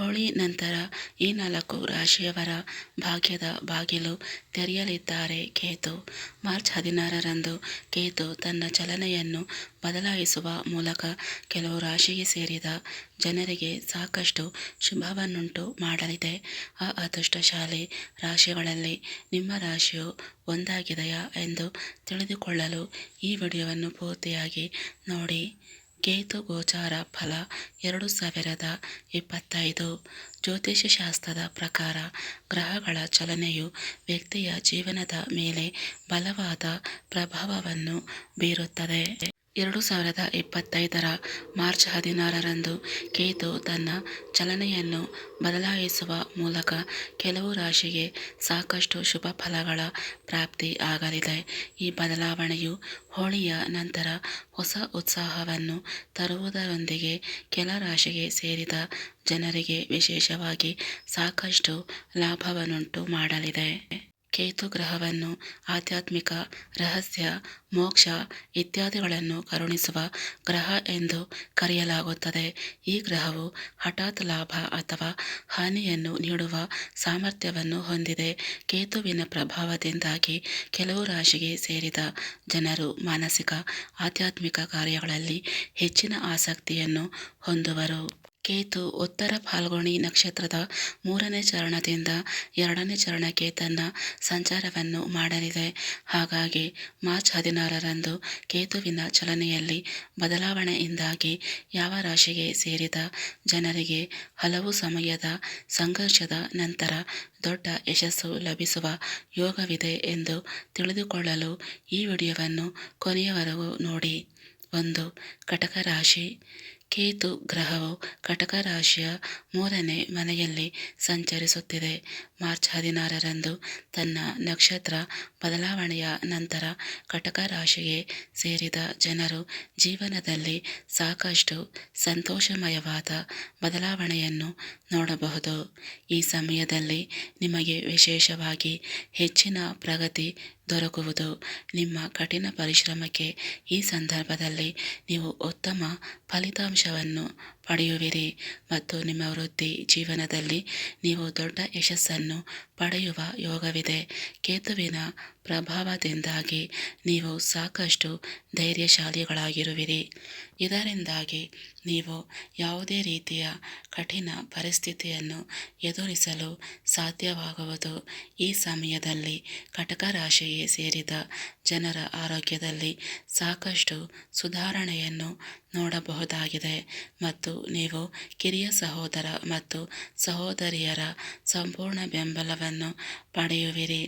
ಹೋಳಿ ನಂತರ ಈ ನಾಲ್ಕು ರಾಶಿಯವರ ಭಾಗ್ಯದ ಬಾಗಿಲು ತೆರೆಯಲಿದ್ದಾರೆ. ಕೇತು ಮಾರ್ಚ್ ಹದಿನಾರರಂದು ಕೇತು ತನ್ನ ಚಲನೆಯನ್ನು ಬದಲಾಯಿಸುವ ಮೂಲಕ ಕೆಲವು ರಾಶಿಗೆ ಸೇರಿದ ಜನರಿಗೆ ಸಾಕಷ್ಟು ಶುಭವನ್ನುಂಟು ಮಾಡಲಿದೆ. ಆ ಅದೃಷ್ಟಶಾಲಿ ರಾಶಿಗಳಲ್ಲಿ ನಿಮ್ಮ ರಾಶಿಯು ಒಂದಾಗಿದೆಯಾ ಎಂದು ತಿಳಿದುಕೊಳ್ಳಲು ಈ ವಿಡಿಯೋವನ್ನು ಪೂರ್ತಿಯಾಗಿ ನೋಡಿ. ಕೇತು ಗೋಚಾರ ಫಲ ಎರಡು ಸಾವಿರದ ಇಪ್ಪತ್ತೈದು. ಜ್ಯೋತಿಷ್ಯಶಾಸ್ತ್ರದ ಪ್ರಕಾರ ಗ್ರಹಗಳ ಚಲನೆಯು ವ್ಯಕ್ತಿಯ ಜೀವನದ ಮೇಲೆ ಬಲವಾದ ಪ್ರಭಾವವನ್ನು ಬೀರುತ್ತದೆ. ಎರಡು ಸಾವಿರದ ಇಪ್ಪತ್ತೈದರ ಮಾರ್ಚ್ ಹದಿನಾರರಂದು ಕೇತು ತನ್ನ ಚಲನೆಯನ್ನು ಬದಲಾಯಿಸುವ ಮೂಲಕ ಕೆಲವು ರಾಶಿಗೆ ಸಾಕಷ್ಟು ಶುಭ ಫಲಗಳ ಪ್ರಾಪ್ತಿ ಆಗಲಿದೆ. ಈ ಬದಲಾವಣೆಯು ಹೋಳಿಯ ನಂತರ ಹೊಸ ಉತ್ಸಾಹವನ್ನು ತರುವುದರೊಂದಿಗೆ ಕೆಲ ರಾಶಿಗೆ ಸೇರಿದ ಜನರಿಗೆ ವಿಶೇಷವಾಗಿ ಸಾಕಷ್ಟು ಲಾಭವನ್ನುಂಟು ಮಾಡಲಿದೆ. ಕೇತು ಗ್ರಹವನ್ನು ಆಧ್ಯಾತ್ಮಿಕ ರಹಸ್ಯ, ಮೋಕ್ಷ ಇತ್ಯಾದಿಗಳನ್ನು ಕರುಣಿಸುವ ಗ್ರಹ ಎಂದು ಕರೆಯಲಾಗುತ್ತದೆ. ಈ ಗ್ರಹವು ಹಠಾತ್ ಲಾಭ ಅಥವಾ ಹಾನಿಯನ್ನು ನೀಡುವ ಸಾಮರ್ಥ್ಯವನ್ನು ಹೊಂದಿದೆ. ಕೇತುವಿನ ಪ್ರಭಾವದಿಂದಾಗಿ ಕೆಲವು ರಾಶಿಗೆ ಸೇರಿದ ಜನರು ಮಾನಸಿಕ, ಆಧ್ಯಾತ್ಮಿಕ ಕಾರ್ಯಗಳಲ್ಲಿ ಹೆಚ್ಚಿನ ಆಸಕ್ತಿಯನ್ನು ಹೊಂದುವರು. ಕೇತು ಉತ್ತರ ಫಾಲ್ಗುಣಿ ನಕ್ಷತ್ರದ ಮೂರನೇ ಚರಣದಿಂದ ಎರಡನೇ ಚರಣಕ್ಕೆ ತನ್ನ ಸಂಚಾರವನ್ನು ಮಾಡಲಿದೆ. ಹಾಗಾಗಿ ಮಾರ್ಚ್ ಹದಿನಾರರಂದು ಕೇತುವಿನ ಚಲನೆಯಲ್ಲಿ ಬದಲಾವಣೆಯಿಂದಾಗಿ ಯಾವ ರಾಶಿಗೆ ಸೇರಿದ ಜನರಿಗೆ ಹಲವು ಸಮಯದ ಸಂಘರ್ಷದ ನಂತರ ದೊಡ್ಡ ಯಶಸ್ಸು ಲಭಿಸುವ ಯೋಗವಿದೆ ಎಂದು ತಿಳಿದುಕೊಳ್ಳಲು ಈ ವಿಡಿಯೋವನ್ನು ಕೊನೆಯವರೆಗೂ ನೋಡಿ. ಒಂದು, ಕಟಕ ರಾಶಿ. ಕೇತು ಗ್ರಹವು ಕಟಕ ರಾಶಿಯ ಮೂರನೇ ಮನೆಯಲ್ಲಿ ಸಂಚರಿಸುತ್ತಿದೆ. ಮಾರ್ಚ್ ಹದಿನಾರರಂದು ತನ್ನ ನಕ್ಷತ್ರ ಬದಲಾವಣೆಯ ನಂತರ ಕಟಕ ರಾಶಿಗೆ ಸೇರಿದ ಜನರು ಜೀವನದಲ್ಲಿ ಸಾಕಷ್ಟು ಸಂತೋಷಮಯವಾದ ಬದಲಾವಣೆಯನ್ನು ನೋಡಬಹುದು. ಈ ಸಮಯದಲ್ಲಿ ನಿಮಗೆ ವಿಶೇಷವಾಗಿ ಹೆಚ್ಚಿನ ಪ್ರಗತಿ ದೊರಕುವುದು. ನಿಮ್ಮ ಕಠಿಣ ಪರಿಶ್ರಮಕ್ಕೆ ಈ ಸಂದರ್ಭದಲ್ಲಿ ನೀವು ಉತ್ತಮ ಫಲಿತಾಂಶವನ್ನು ಪಡೆಯುವಿರಿ ಮತ್ತು ನಿಮ್ಮ ವೃತ್ತಿ ಜೀವನದಲ್ಲಿ ನೀವು ದೊಡ್ಡ ಯಶಸ್ಸನ್ನು ಪಡೆಯುವ ಯೋಗವಿದೆ. ಕೇತುವಿನ ಪ್ರಭಾವದಿಂದಾಗಿ ನೀವು ಸಾಕಷ್ಟು ಧೈರ್ಯಶಾಲಿಗಳಾಗಿರುವಿರಿ. ಇದರಿಂದಾಗಿ ನೀವು ಯಾವುದೇ ರೀತಿಯ ಕಠಿಣ ಪರಿಸ್ಥಿತಿಯನ್ನು ಎದುರಿಸಲು ಸಾಧ್ಯವಾಗುವುದು. ಈ ಸಮಯದಲ್ಲಿ ಕಟಕ ರಾಶಿಗೆ ಸೇರಿದ ಜನರ ಆರೋಗ್ಯದಲ್ಲಿ ಸಾಕಷ್ಟು ಸುಧಾರಣೆಯನ್ನು ನೋಡಬಹುದಾಗಿದೆ ಮತ್ತು ನೀವು ಕಿರಿಯ ಸಹೋದರ ಮತ್ತು ಸಹೋದರಿಯರ ಸಂಪೂರ್ಣ ಬೆಂಬಲವನ್ನು ಪಡೆಯುವಿರಿ.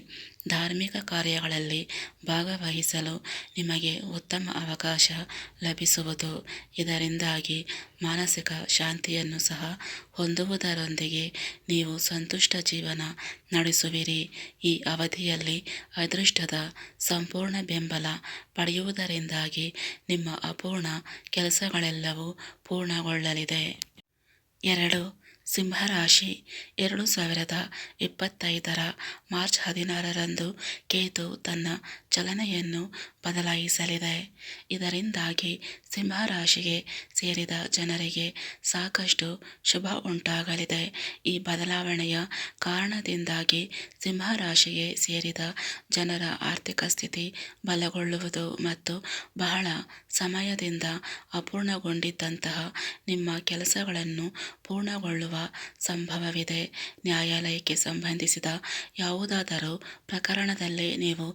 ಧಾರ್ಮಿಕ ಕಾರ್ಯಗಳಲ್ಲಿ ಭಾಗವಹಿಸಲು ನಿಮಗೆ ಉತ್ತಮ ಅವಕಾಶ ಲಭಿಸುವುದು. ಇದರಿಂದಾಗಿ ಮಾನಸಿಕ ಶಾಂತಿಯನ್ನು ಸಹ ಹೊಂದುವುದರೊಂದಿಗೆ ನೀವು ಸಂತುಷ್ಟ ಜೀವನ ನಡೆಸುವಿರಿ. ಈ ಅವಧಿಯಲ್ಲಿ ಅದೃಷ್ಟದ ಸಂಪೂರ್ಣ ಬೆಂಬಲ ಪಡೆಯುವುದರಿಂದಾಗಿ ನಿಮ್ಮ ಅಪೂರ್ಣ ಕೆಲಸಗಳೆಲ್ಲವೂ ಪೂರ್ಣಗೊಳ್ಳಲಿದೆ. ಎರಡು ಸಿಂಹರಾಶಿ ಎರಡು ಸಾವಿರದ ಇಪ್ಪತ್ತೈದರ ಮಾರ್ಚ್ ಹದಿನಾರರಂದು ಕೇತು ತನ್ನ ಚಲನೆಯನ್ನು ಬದಲಾಯಿಸಲಿದೆ. ಇದರಿಂದಾಗಿ ಸಿಂಹರಾಶಿಗೆ ಸೇರಿದ ಜನರಿಗೆ ಸಾಕಷ್ಟು ಶುಭ ಉಂಟಾಗಲಿದೆ. ಈ ಬದಲಾವಣೆಯ ಕಾರಣದಿಂದಾಗಿ ಸಿಂಹರಾಶಿಗೆ ಸೇರಿದ ಜನರ ಆರ್ಥಿಕ ಸ್ಥಿತಿ ಬಲಗೊಳ್ಳುವುದು ಮತ್ತು ಬಹಳ ಸಮಯದಿಂದ ಅಪೂರ್ಣಗೊಂಡಿದ್ದಂತಹ ನಿಮ್ಮ ಕೆಲಸಗಳನ್ನು ಪೂರ್ಣಗೊಳ್ಳುವ ಸಂಭವವಿದೆ. ನ್ಯಾಯಾಲಯಕ್ಕೆ ಸಂಬಂಧಿಸಿದ ಯಾವುದಾದರೂ ಪ್ರಕರಣದಲ್ಲಿ ನೀವು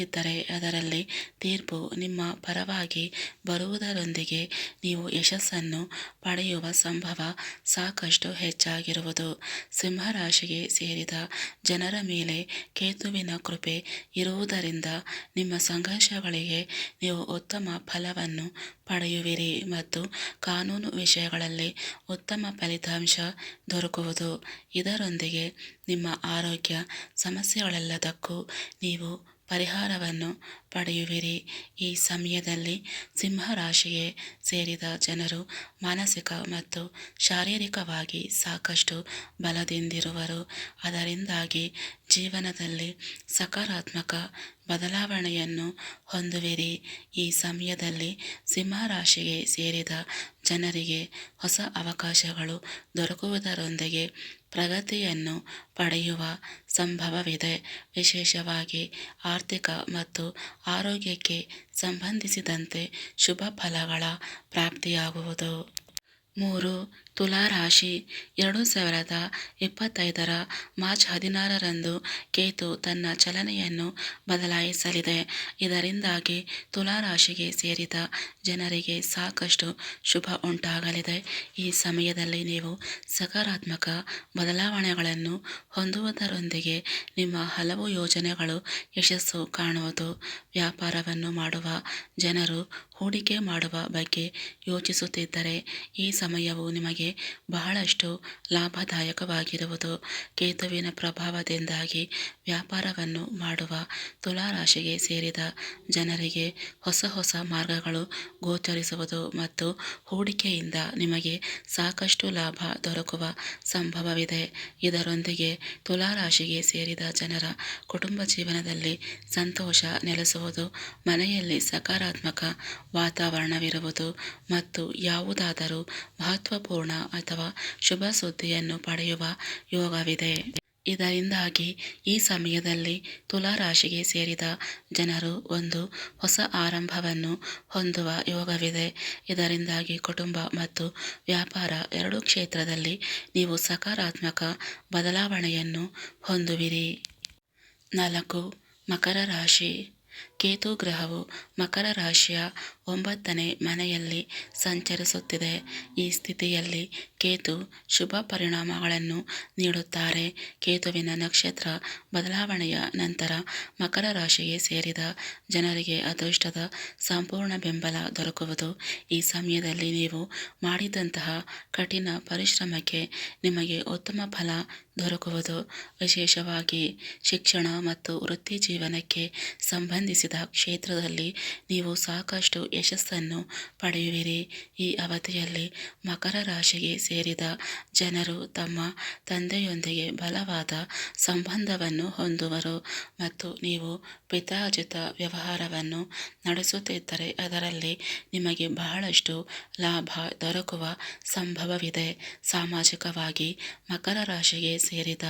ಸಿಲುಕಿದ್ದರೆ ಅದರಲ್ಲಿ ತೀರ್ಪು ನಿಮ್ಮ ಪರವಾಗಿ ಬರುವುದರೊಂದಿಗೆ ನೀವು ಯಶಸ್ಸನ್ನು ಪಡೆಯುವ ಸಂಭವ ಸಾಕಷ್ಟು ಹೆಚ್ಚಾಗಿರುವುದು. ಸಿಂಹರಾಶಿಗೆ ಸೇರಿದ ಜನರ ಮೇಲೆ ಕೇತುವಿನ ಕೃಪೆ ಇರುವುದರಿಂದ ನಿಮ್ಮ ಸಂಘರ್ಷಗಳಿಗೆ ನೀವು ಉತ್ತಮ ಫಲವನ್ನು ಪಡೆಯುವಿರಿ ಮತ್ತು ಕಾನೂನು ವಿಷಯಗಳಲ್ಲಿ ಉತ್ತಮ ಫಲಿತಾಂಶ ದೊರಕುವುದು. ಇದರೊಂದಿಗೆ ನಿಮ್ಮ ಆರೋಗ್ಯ, ಸಮಸ್ಯೆಗಳೆಲ್ಲದಕ್ಕೂ ನೀವು ಪರಿಹಾರವನ್ನು ಪಡೆಯುವಿರಿ. ಈ ಸಮಯದಲ್ಲಿ ಸಿಂಹರಾಶಿಗೆ ಸೇರಿದ ಜನರು ಮಾನಸಿಕ ಮತ್ತು ಶಾರೀರಿಕವಾಗಿ ಸಾಕಷ್ಟು ಬಲದಿಂದಿರುವರು. ಅದರಿಂದಾಗಿ ಜೀವನದಲ್ಲಿ ಸಕಾರಾತ್ಮಕ ಬದಲಾವಣೆಯನ್ನು ಹೊಂದುವಿರಿ. ಈ ಸಮಯದಲ್ಲಿ ಸಿಂಹರಾಶಿಗೆ ಸೇರಿದ ಜನರಿಗೆ ಹೊಸ ಅವಕಾಶಗಳು ದೊರಕುವುದರೊಂದಿಗೆ ಪ್ರಗತಿಯನ್ನು ಪಡೆಯುವ ಸಂಭವವಿದೆ. ವಿಶೇಷವಾಗಿ ಆರ್ಥಿಕ ಮತ್ತು ಆರೋಗ್ಯಕ್ಕೆ ಸಂಬಂಧಿಸಿದಂತೆ ಶುಭ ಫಲಗಳ ಪ್ರಾಪ್ತಿಯಾಗುವುದು. ಮೂರು ತುಲಾರಾಶಿ ಎರಡು ಸಾವಿರದ ಇಪ್ಪತ್ತೈದರ ಮಾರ್ಚ್ ಹದಿನಾರರಂದು ಕೇತು ತನ್ನ ಚಲನೆಯನ್ನು ಬದಲಾಯಿಸಲಿದೆ. ಇದರಿಂದಾಗಿ ತುಲಾರಾಶಿಗೆ ಸೇರಿದ ಜನರಿಗೆ ಸಾಕಷ್ಟು ಶುಭ ಉಂಟಾಗಲಿದೆ. ಈ ಸಮಯದಲ್ಲಿ ನೀವು ಸಕಾರಾತ್ಮಕ ಬದಲಾವಣೆಗಳನ್ನು ಹೊಂದುವುದರೊಂದಿಗೆ ನಿಮ್ಮ ಹಲವು ಯೋಜನೆಗಳು ಯಶಸ್ಸು ಕಾಣುವುದು, ವ್ಯಾಪಾರವನ್ನು ಮಾಡುವ, ಜನರು ಹೂಡಿಕೆ ಮಾಡುವ ಬಗ್ಗೆ ಯೋಚಿಸುತ್ತಿದ್ದರೆ ಈ ಸಮಯವು ನಿಮಗೆ ಬಹಳಷ್ಟು ಲಾಭದಾಯಕವಾಗಿರುವುದು. ಕೇತುವಿನ ಪ್ರಭಾವದಿಂದಾಗಿ ವ್ಯಾಪಾರವನ್ನು ಮಾಡುವ ತುಲಾರಾಶಿಗೆ ಸೇರಿದ ಜನರಿಗೆ ಹೊಸ ಹೊಸ ಮಾರ್ಗಗಳು ಗೋಚರಿಸುವುದು ಮತ್ತು ಹೂಡಿಕೆಯಿಂದ ನಿಮಗೆ ಸಾಕಷ್ಟು ಲಾಭ ದೊರಕುವ ಸಂಭವವಿದೆ. ಇದರೊಂದಿಗೆ ತುಲಾರಾಶಿಗೆ ಸೇರಿದ ಜನರ ಕುಟುಂಬ ಜೀವನದಲ್ಲಿ ಸಂತೋಷ ನೆಲೆಸುವುದು, ಮನೆಯಲ್ಲಿ ಸಕಾರಾತ್ಮಕ ವಾತಾವರಣವಿರುವುದು ಮತ್ತು ಯಾವುದಾದರೂ ಮಹತ್ವಪೂರ್ಣ ಅಥವಾ ಶುಭ ಸುದ್ದಿಯನ್ನು ಪಡೆಯುವ ಯೋಗವಿದೆ. ಇದರಿಂದಾಗಿ ಈ ಸಮಯದಲ್ಲಿ ತುಲಾರಾಶಿಗೆ ಸೇರಿದ ಜನರು ಒಂದು ಹೊಸ ಆರಂಭವನ್ನು ಹೊಂದುವ ಯೋಗವಿದೆ. ಇದರಿಂದಾಗಿ ಕುಟುಂಬ ಮತ್ತು ವ್ಯಾಪಾರ ಎರಡೂ ಕ್ಷೇತ್ರದಲ್ಲಿ ನೀವು ಸಕಾರಾತ್ಮಕ ಬದಲಾವಣೆಯನ್ನು ಹೊಂದುವಿರಿ. ನಾಲ್ಕು, ಮಕರ ರಾಶಿ. ಕೇತು ಗ್ರಹವು ಮಕರ ರಾಶಿಯ ಒಂಬತ್ತನೇ ಮನೆಯಲ್ಲಿ ಸಂಚರಿಸುತ್ತಿದೆ. ಈ ಸ್ಥಿತಿಯಲ್ಲಿ ಕೇತು ಶುಭ ಪರಿಣಾಮಗಳನ್ನು ನೀಡುತ್ತಾರೆ. ಕೇತುವಿನ ನಕ್ಷತ್ರ ಬದಲಾವಣೆಯ ನಂತರ ಮಕರ ರಾಶಿಗೆ ಸೇರಿದ ಜನರಿಗೆ ಅದೃಷ್ಟದ ಸಂಪೂರ್ಣ ಬೆಂಬಲ ದೊರಕುವುದು. ಈ ಸಮಯದಲ್ಲಿ ನೀವು ಮಾಡಿದಂತಹ ಕಠಿಣ ಪರಿಶ್ರಮಕ್ಕೆ ನಿಮಗೆ ಉತ್ತಮ ಫಲ ದೊರಕುವುದು. ವಿಶೇಷವಾಗಿ ಶಿಕ್ಷಣ ಮತ್ತು ವೃತ್ತಿ ಜೀವನಕ್ಕೆ ಸಂಬಂಧಿಸಿದ ಕ್ಷೇತ್ರದಲ್ಲಿ ನೀವು ಸಾಕಷ್ಟು ಯಶಸ್ಸನ್ನು ಪಡೆಯುವಿರಿ. ಈ ಅವಧಿಯಲ್ಲಿ ಮಕರ ರಾಶಿಗೆ ಸೇರಿದ ಜನರು ತಮ್ಮ ತಂದೆಯೊಂದಿಗೆ ಬಲವಾದ ಸಂಬಂಧವನ್ನು ಹೊಂದುವರು ಮತ್ತು ನೀವು ಪಿತಾಜಿತ ವ್ಯವಹಾರವನ್ನು ನಡೆಸುತ್ತಿದ್ದರೆ ಅದರಲ್ಲಿ ನಿಮಗೆ ಬಹಳಷ್ಟು ಲಾಭ ದೊರಕುವ ಸಂಭವವಿದೆ. ಸಾಮಾಜಿಕವಾಗಿ ಮಕರ ರಾಶಿಗೆ ಸೇರಿದ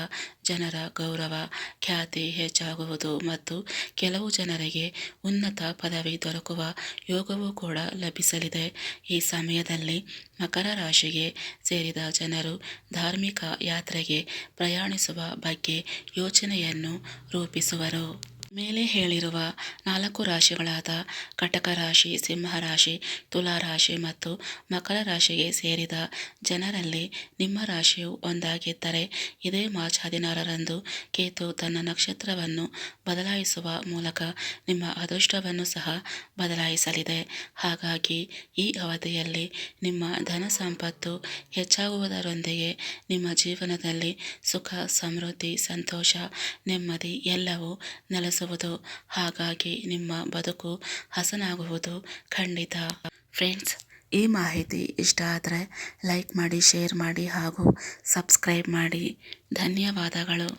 ಜನರ ಗೌರವ, ಖ್ಯಾತಿ ಹೆಚ್ಚಾಗುವುದು ಮತ್ತು ಕೆಲವು ಜನರಿಗೆ ಉನ್ನತ ಪದವಿ ದೊರಕುವ ಯೋಗವೂ ಕೂಡ ಲಭಿಸಲಿದೆ. ಈ ಸಮಯದಲ್ಲಿ ಮಕರ ರಾಶಿಗೆ ಸೇರಿದ ಜನರು ಧಾರ್ಮಿಕ ಯಾತ್ರೆಗೆ ಪ್ರಯಾಣಿಸುವ ಬಗ್ಗೆ ಯೋಚನೆಯನ್ನು ರೂಪಿಸುವರು. ಮೇಲೆ ಹೇಳಿರುವ ನಾಲ್ಕು ರಾಶಿಗಳಾದ ಕಟಕ ರಾಶಿ ಸಿಂಹರಾಶಿ ತುಲಾರಾಶಿ ಮತ್ತು ಮಕರ ರಾಶಿಗೆ ಸೇರಿದ ಜನರಲ್ಲಿ ನಿಮ್ಮ ರಾಶಿಯು ಒಂದಾಗಿದ್ದರೆ ಇದೇ ಮಾರ್ಚ್ ಹದಿನಾರರಂದು ಕೇತು ತನ್ನ ನಕ್ಷತ್ರವನ್ನು ಬದಲಾಯಿಸುವ ಮೂಲಕ ನಿಮ್ಮ ಅದೃಷ್ಟವನ್ನು ಸಹ ಬದಲಾಯಿಸಲಿದೆ. ಹಾಗಾಗಿ ಈ ಅವಧಿಯಲ್ಲಿ ನಿಮ್ಮ ಧನ ಸಂಪತ್ತು ಹೆಚ್ಚಾಗುವುದರೊಂದಿಗೆ ನಿಮ್ಮ ಜೀವನದಲ್ಲಿ ಸುಖ, ಸಮೃದ್ಧಿ, ಸಂತೋಷ, ನೆಮ್ಮದಿ ಎಲ್ಲವೂ ನೆಲೆಸುವುದು ಹಾಗಾಗಿ ನಿಮ್ಮ ಬದುಕು ಹಸನಾಗುವುದು ಖಂಡಿತ. ಫ್ರೆಂಡ್ಸ್, ಈ ಮಾಹಿತಿ ಇಷ್ಟ ಆದರೆ ಲೈಕ್ ಮಾಡಿ, ಶೇರ್ ಮಾಡಿ ಹಾಗೂ ಸಬ್ಸ್ಕ್ರೈಬ್ ಮಾಡಿ. ಧನ್ಯವಾದಗಳು.